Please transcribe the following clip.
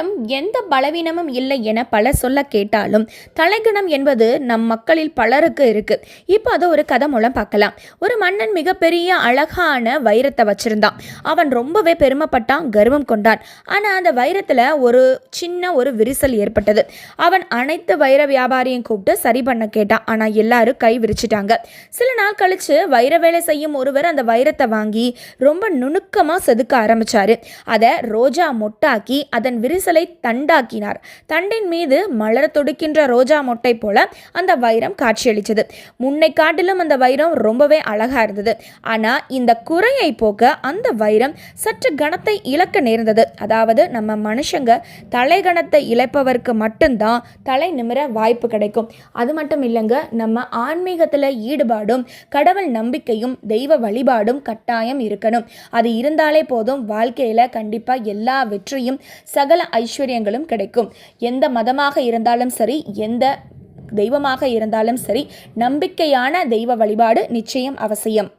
நம்மிடம் எந்த பலவீனமும் இல்லை என பலர் சொல்ல கேட்டாலும் தலைகணம் என்பது நம் மக்களில் பலருக்கு இருக்கு. இப்போ அதை ஒரு கதை மூலம் பார்க்கலாம். ஒரு மன்னன் மிகப்பெரிய அழகான வைரத்தை வச்சிருந்தான். அவன் ரொம்பவே பெருமைப்பட்டான் கர்வம் கொண்டான். ஆனால் அந்த வைரத்தில் ஒரு சின்ன ஒரு விரிசல் ஏற்பட்டது. அவன் அனைத்து வைர வியாபாரியும் கூப்பிட்டு சரி பண்ண கேட்டான். ஆனால் எல்லாரும் கை விரிச்சிட்டாங்க. சில நாள் கழிச்சு வைர வேலை செய்யும் ஒருவர் அந்த வைரத்தை வாங்கி ரொம்ப நுணுக்கமாக செதுக்க ஆரம்பிச்சாரு. அதை ரோஜா மொட்டாக்கி அதன் விரிசல் தண்டாக்கினார். தண்டின் மீது மலர தொடுக்கின்ற ரோஜா மொட்டை போல அந்த வைரம் காட்சியளித்தது. முன்னை காட்டிலும் அந்த வைரம் ரொம்பவே அழகா இருந்தது. ஆனால் இந்த குறையை போக்க அந்த வைரம் சற்று கணத்தை இழக்க நேர்ந்தது. அதாவது நம்ம மனுஷங்க தலை கணத்தை இழப்பவருக்கு மட்டும்தான் தலை நிமிர வாய்ப்பு கிடைக்கும். அது மட்டும் இல்லைங்க நம்ம ஆன்மீகத்தில் ஈடுபாடும் கடவுள் நம்பிக்கையும் தெய்வ வழிபாடும் கட்டாயம் இருக்கணும். அது இருந்தாலே போதும் வாழ்க்கையில் கண்டிப்பாக எல்லா வெற்றியும் சகல ஐஸ்வர்யங்களும் கிடைக்கும். எந்த மதமாக இருந்தாலும் சரி எந்த தெய்வமாக இருந்தாலும் சரி நம்பிக்கையான தெய்வ வழிபாடு நிச்சயம் அவசியம்.